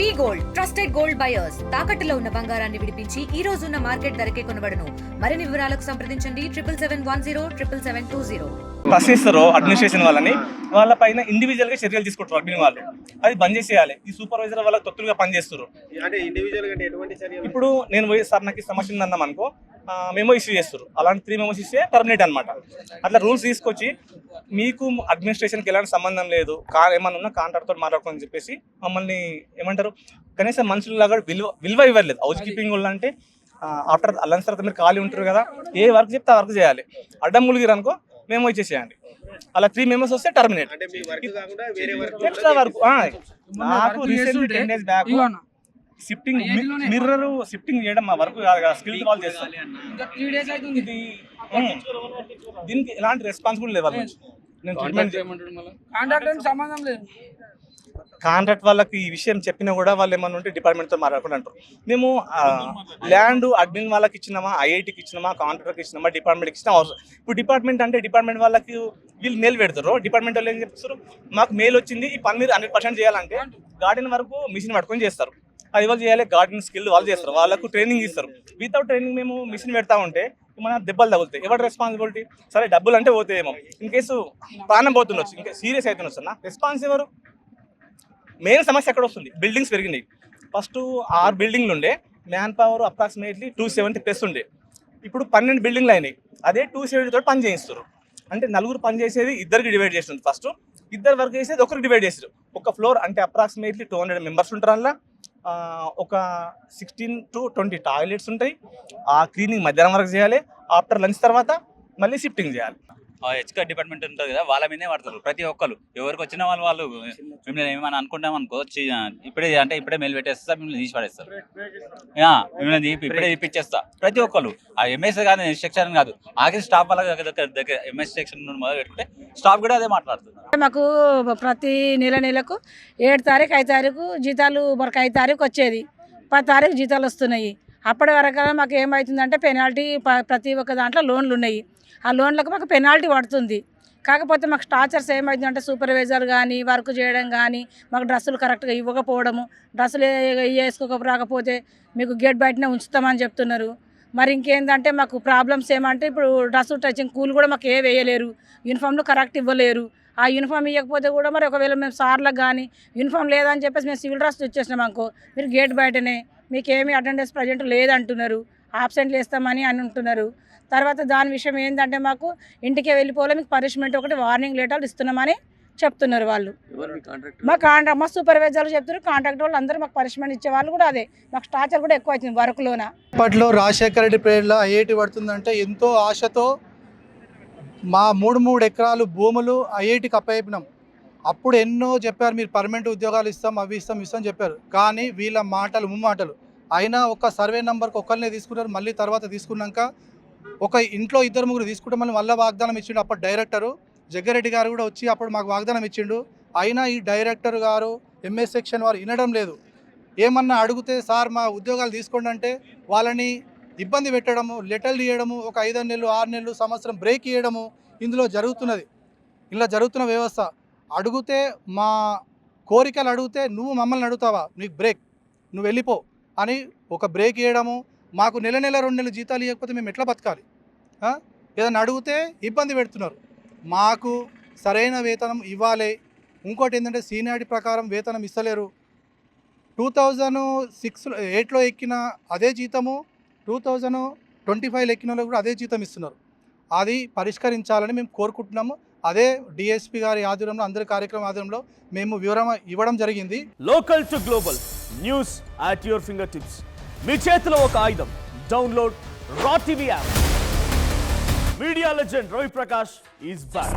V gold trusted gold buyers. తాకట్టులో ఉన్న బంగారాన్ని విడిపించి ఈ రోజు ఉన్న మార్కెట్ ధరకే కొనబడను. మరిన్ని వివరాలకు సంప్రదించండి. Triple seven one zero triple seven two zero. ప్రశ్నిస్తారో administration వాళ్ళని వాళ్ళ పైన ఇండివిజువల్గా చర్యలు తీసుకుంటారు అడ్మిన్ వాళ్ళు. అది బంద్ చేసేయాలి. ఈ సూపర్వైజర్ వాళ్ళ తొత్తులుగా పనిచేస్తారు ఇప్పుడు నేను పోయి సార్ నాకు సమస్య ఉందన్నాం అనుకో మెమో ఇష్యూ చేస్తారు. అలాంటి త్రీ మెమోస్ ఇస్తే టర్మినేట్ అనమాట అట్లా రూల్స్ తీసుకొచ్చి మీకు అడ్మినిస్ట్రేషన్కి ఎలాంటి సంబంధం లేదు కా ఏమన్నా ఉన్నా కాంట్రాక్ట్ తోటి మాట్లాడుకోని చెప్పేసి మమ్మల్ని ఏమంటారు కనీసం మనుషులలాగా విలువ విలువ ఇవ్వలేదు హౌస్ కీపింగ్ వాళ్ళు అంటే ఆఫ్టర్ అల్లని తర్వాత మీరు ఖాళీ ఉంటారు కదా ఏ వర్క్ చెప్తే ఆ వర్క్ చేయాలి. అడ్డం ములిగిరు అనుకో మేము ఇచ్చేసేయండి అలా త్రీ మెంబర్స్ వస్తే టర్మినేట్ ఎక్స్ట్రా వర్క్ నాకు recently ten days back shifting mirror shifting చేయడం మా వర్క్ కాదు కదా స్కిల్ కాల్ చేస్తాం ఇది దీనికి ఎలాంటి రెస్పాన్సిబిలిటీ లేదు. వాళ్ళ నుంచి? నేను ట్రీట్మెంట్ కాంట్రాక్ట్ సంబంధం లేదు. కాంట్రాక్ట్ వాళ్ళకి ఈ విషయం చెప్పినా కూడా వాళ్ళు ఏమన్నా ఉంటే డిపార్ట్మెంట్తో మాట్లాడుకుంటూ అంటారు మేము ల్యాండ్ అడ్మిన్ వాళ్ళకి ఇచ్చినామా ఐఐటికి ఇచ్చినామా కాంట్రాక్టర్కి ఇచ్చినామా డిపార్ట్మెంట్కి ఇచ్చినా అవసరం. ఇప్పుడు డిపార్ట్మెంట్ అంటే డిపార్ట్మెంట్ వాళ్ళకి వీళ్ళు మెయిల్ పెడతారు. డిపార్ట్మెంట్ వాళ్ళు ఏం చెప్తారు? మాకు మెయిల్ వచ్చింది ఈ పని మీరు హండ్రెడ్ పర్సెంట్ చేయాలంటే గార్డెన్ వరకు మిషన్ పట్టుకొని చేస్తారు. అది వాళ్ళు చేయాలి గార్డెన్ స్కిల్ వాళ్ళు చేస్తారు వాళ్ళకు ట్రైనింగ్ ఇస్తారు. వితౌట్ ట్రైనింగ్ మేము మిషన్ పెడతా ఉంటే మన దెబ్బలు తగులుతాయి. ఎవరి రెస్పాన్సిబిలిటీ సరే డబ్బులు అంటే పోతాయేమో ఇన్ కేసు ప్రాణం పోతుండొచ్చు ఇంకా సీరియస్ అవుతుండొచ్చు అన్న రెస్పాన్స్ ఎవరు? మెయిన్ సమస్య ఎక్కడ వస్తుంది? బిల్డింగ్స్ పెరిగినాయి. ఫస్ట్ ఆరు బిల్డింగ్లు ఉండే man power approximately two seventy plus ఉండే. ఇప్పుడు పన్నెండు బిల్డింగ్లు అయినాయి. అదే టూ సెవెంటీ తోటి పని చేయిస్తారు అంటే నలుగురు పని చేసేది ఇద్దరికి డివైడ్ చేస్తుంది ఫస్ట్ ఇద్దరు వర్క్ చేసేది ఒకరికి డివైడ్ చేస్తారు ఒక ఫ్లోర్ అంటే అప్రాక్సిమేట్లీ టూ హండ్రెడ్ మెంబర్స్ ఉంటారు అందులో ఒక సిక్స్టీన్ టు ట్వంటీ టాయిలెట్స్ ఉంటాయి. ఆ క్లీనింగ్ మధ్యాహ్నం వరకు చేయాలి. ఆఫ్టర్ లంచ్ తర్వాత మళ్ళీ షిఫ్టింగ్ చేయాలి. హెచ్కర్ డిపార్ట్మెంట్ ఉంటుంది కదా వాళ్ళ మీదే పడతారు ప్రతి ఒక్కరు. ఎవరికి వచ్చిన వాళ్ళు వాళ్ళు మిమ్మల్ని ఏమైనా అనుకుంటాం అనుకో ఇప్పుడే అంటే ఇప్పుడే మెయిల్ పెట్టేస్తా మిమ్మల్ని తీసి పడేస్తారు. మిమ్మల్ని తీపి- ఇప్పుడే తీపిచ్చేస్తా ప్రతి ఒక్కరు. ఆ ఎంఎస్ కానీ సెక్షన్ కాదు. ఆఖరి స్టాఫ్ వాళ్ళ దగ్గర దగ్గర ఎంఎస్ సెక్షన్ మొదలు పెట్టుకుంటే స్టాఫ్ కూడా అదే మాట్లాడుతుంది మాకు ప్రతి నెల నెలకు ఏడు తారీఖు ఐదు తారీఖు జీతాలు మనకు ఐదు తారీఖు వచ్చేది. పది తారీఖు జీతాలు వస్తున్నాయి. అప్పటి వరకు మాకు ఏమవుతుందంటే పెనాల్టీ ప- ప్రతి ఒక్క దాంట్లో లోన్లు ఉన్నాయి. ఆ లోన్లకు మాకు పెనాల్టీ పడుతుంది. కాకపోతే మాకు స్టాచర్స్ ఏమవుతుందంటే సూపర్వైజర్ కానీ వర్క్ చేయడం కానీ మాకు డ్రెస్సులు కరెక్ట్గా ఇవ్వకపోవడము డ్రెస్సులు వేసుకోక రాకపోతే మీకు గేట్ బయటనే ఉంచుతామని చెప్తున్నారు. మరి ఇంకేందంటే మాకు ప్రాబ్లమ్స్ ఏమంటే ఇప్పుడు డ్రెస్ టచింగ్ కూల్ కూడా మాకు ఏ వేయలేరు. యూనిఫామ్లు కరెక్ట్ ఇవ్వలేరు. ఆ యూనిఫామ్ ఇవ్వకపోతే కూడా మరి ఒకవేళ మేము సార్లకు కానీ యూనిఫామ్ లేదని చెప్పేసి మేము సివిల్ డ్రెస్ ఇచ్చేసినాం అనుకో మీరు గేట్ బయటనే మీకు ఏమీ అటెండెన్స్ ప్రజెంట్ లేదంటున్నారు. ఆబ్సెంట్లు వేస్తామని అని అంటున్నారు. తర్వాత దాని విషయం ఏంటంటే మాకు ఇంటికి వెళ్ళిపోలే మీకు పనిష్మెంట్ ఒకటి వార్నింగ్ లెటర్లు ఇస్తున్నామని చెప్తున్నారు వాళ్ళు. మా కాంట్రాక్ట్ మా సూపర్వైజర్లు చెప్తున్నారు కాంట్రాక్ట్ వాళ్ళు అందరూ మాకు పనిష్మెంట్ ఇచ్చే వాళ్ళు కూడా అదే. మాకు స్టాచర్ కూడా ఎక్కువ అవుతుంది వర్క్లోన అప్పట్లో రాజశేఖర రెడ్డి పీరియడ్లో ఐఐటి పడుతుందంటే ఎంతో ఆశతో మా మూడు మూడు ఎకరాలు భూములు ఐఐటికి అప్పయిపినాం అప్పుడు ఎన్నో చెప్పారు మీరు పర్మనెంట్ ఉద్యోగాలు ఇస్తాం అవి ఇస్తాం ఇస్తాం చెప్పారు. కానీ వీళ్ళ మాటలు ముమ్మాటలు. అయినా ఒక సర్వే నెంబర్కి ఒకరినే తీసుకున్నారు మళ్ళీ తర్వాత తీసుకున్నాక ఒక ఇంట్లో ఇద్దరు ముగ్గురు తీసుకుంటే మళ్ళీ మళ్ళీ వాగ్దానం ఇచ్చిండు అప్పుడు డైరెక్టరు జగ్గారెడ్డి గారు కూడా వచ్చి అప్పుడు మాకు వాగ్దానం ఇచ్చిండు. అయినా ఈ డైరెక్టర్ గారు ఎంఎస్ సెక్షన్ వారు వినడం లేదు. ఏమన్నా అడిగితే సార్ మా ఉద్యోగాలు తీసుకోండి అంటే వాళ్ళని ఇబ్బంది పెట్టడము లెటర్లు ఇవ్వడము ఒక ఐదు నెలలు ఆరు నెలలు సంవత్సరం బ్రేక్ ఇవ్వడము ఇందులో జరుగుతున్నది. ఇలా జరుగుతున్న వ్యవస్థ. అడిగితే మా కోరికలు అడిగితే నువ్వు మమ్మల్ని అడుగుతావా? నీకు బ్రేక్ నువ్వు వెళ్ళిపో అని ఒక బ్రేక్ ఇవ్వడము మాకు నెల నెల రెండు నెలలు జీతాలు ఇవ్వకపోతే మేము ఎట్లా బతకాలి? ఏదన్నా ఏదైనా అడిగితే ఇబ్బంది పెడుతున్నారు. మాకు సరైన వేతనం ఇవ్వాలి. ఇంకోటి ఏంటంటే సీనియారిటీ ప్రకారం వేతనం ఇస్తలేరు. టూ థౌజండ్ సిక్స్ ఎయిట్లో ఎక్కిన అదే జీతము టూ థౌజండ్ ట్వంటీ ఫైవ్ ఎక్కిన వాళ్ళు కూడా అదే జీతం ఇస్తున్నారు. అది పరిష్కరించాలని మేము కోరుకుంటున్నాము. అదే డిఎస్పీ గారి ఆధ్వర్యంలో అందరి కార్యక్రమం ఆధ్వర్యంలో మేము వివరణ ఇవ్వడం జరిగింది. Local to global news at your fingertips మీ చేతిలో ఒక ఆయుధం. Download Raw TV app media legend Ravi Prakash is back